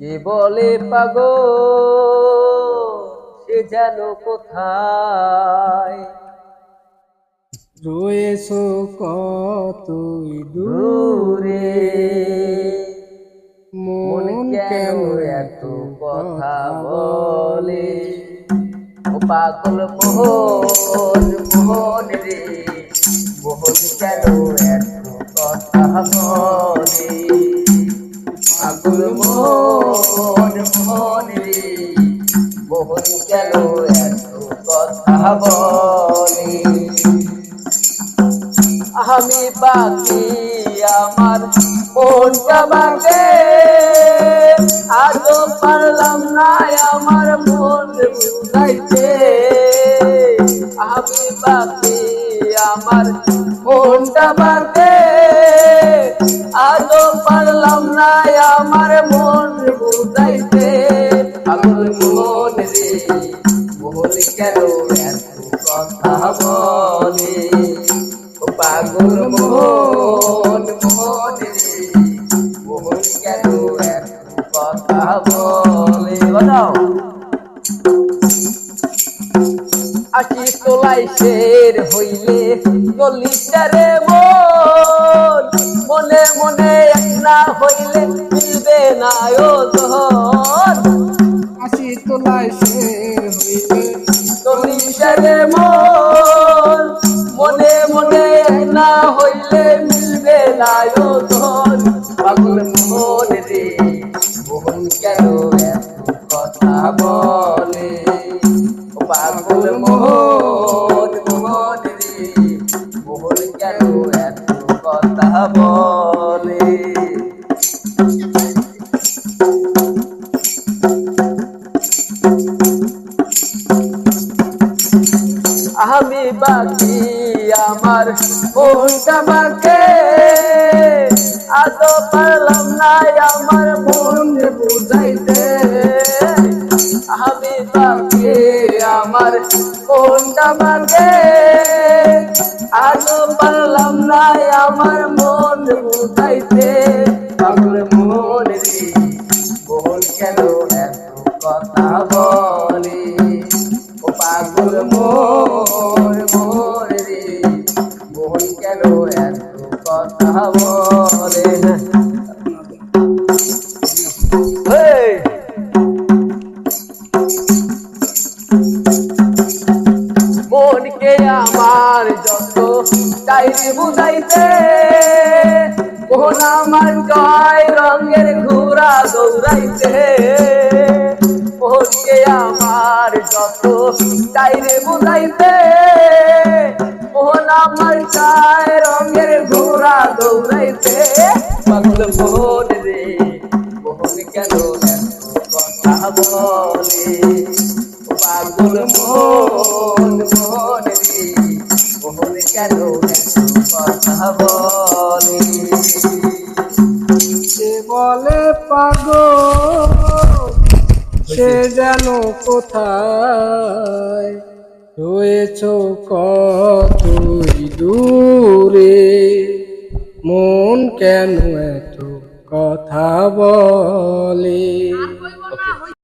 কে বলে পাগ সে যেন কোথায়? রয়েছ কতই দূরে? মন মন কেন এত কথা বলে? ও পাগল মোহন মোহন রে। মোহন কেন এত কথা বলে? কেন কথা আমি বাকি আমার মনটা বাকে আজও পারলাম না আমার মন বুঝাইতে। আমি বাকি আমার মনটা বাকে মন কেন এত কথা বলে? পাগল মোহন মোহন রে। কেন কথা বলে? বাজাও। আশি তোলাই শের হইলে চল্লিশটারে মন। মনে মনে না হইলে মিলবে না ও আসি তোলায় সে হইলে চল্লিশটারে মন মনে মনে না হইলে মিলবে না ও পাগল মোহন রে, মোহন কেন কথা বলে? পাগল মোহন মোহন রে, মোহন কেন এত কথা বলে? বাকি আমার মনটা বাকে আজ পারলাম না আমার মন বুঝাইতে। আমি বাকি আমার মনটা বাকে আজ পারলাম না আমার মন বুঝাইতে। পাগল মন রে মন কেন এত কথা বলে? ও পাগল মোর কথা বলে মনকে আমার যত চাইতে বুঝাইতে মোহন আমার জয় রঙের ঘোড়া দৌড়াইতে। মোহনকে আমার যত চাইরে বুঝাইতে আমার চায় রঙের ঘোড়া দৌড়াইতে। পাগল মোহন রে মোহন কেন কথা বলে? পাগল মোহন মোহন রে মোহন কেন কথা বলে? সে বলে, পাগল, সে যেন কোথায়? রয়েছ কতই দূরে? মন কেন এত কথা বলে?